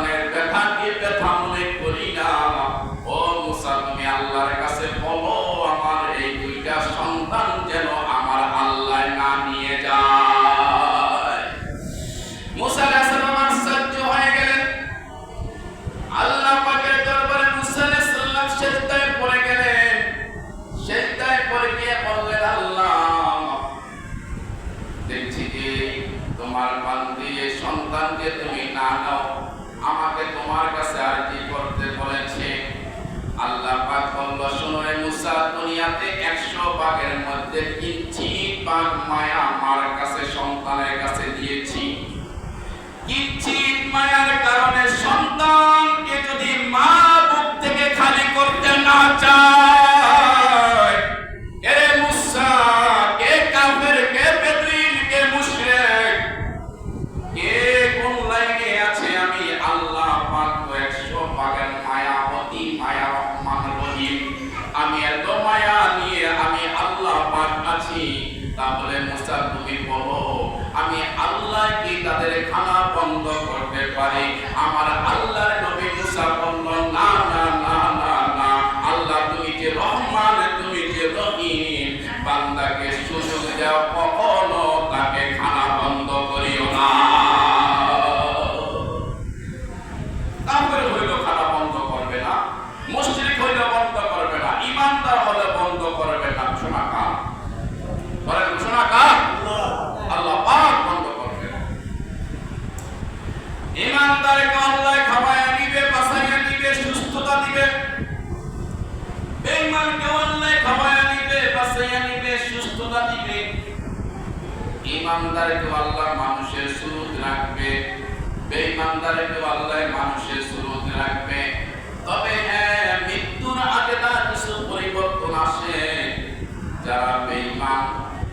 সন্তানের দুনিয়াতে 100 ভাগের মধ্যে কিঞ্চিত ভাগ মায়া আমার কাছে সন্তানের কাছে দিয়েছি। কিঞ্চিত মায়ার তাহলে মুসা তুমি বলো আমি আল্লাহ কি তাদের খানা বন্ধ করতে পারি আমার সুস্থতা দিবে। ইমানদারকে আল্লাহ মানুষের সুরত রাখবে। বেঈমানদারকে আল্লাহ মানুষের সুরত রাখবে। তবে হ্যাঁ মৃত্যুর আগে তার কিছু পরিবর্তন আসে। যারা বেঈমান,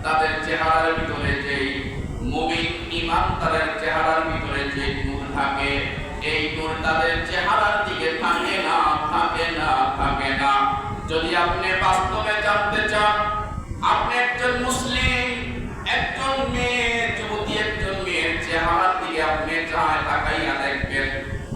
তাদের চেহারার ভিতরে যেই মুমিন ইমান তাদের চেহারার ভিতরে যে নূর থাকে, এই নূর তাদের চেহারার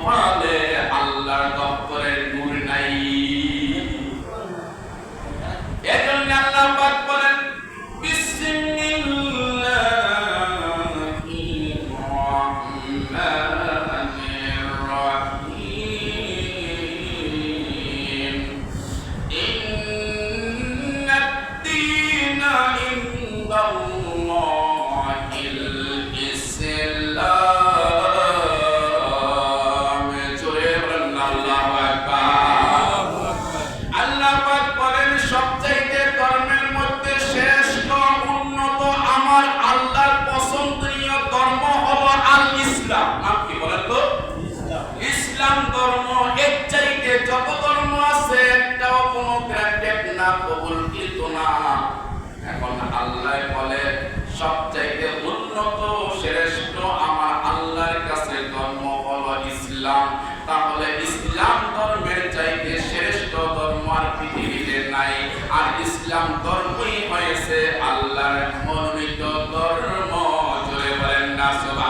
এই সবচাইতে উন্নত শ্রেষ্ঠ আমার আল্লাহর কাছে ধর্ম হলো ইসলাম। তাহলে ইসলাম ধর্মের চাইতে শ্রেষ্ঠ ধর্ম আর পৃথিবীতে নাই। আর ইসলাম ধর্মই হয়েছে আল্লাহর মনোনীত ধর্ম। জোরে বলেন না, সুবহানাল্লাহ।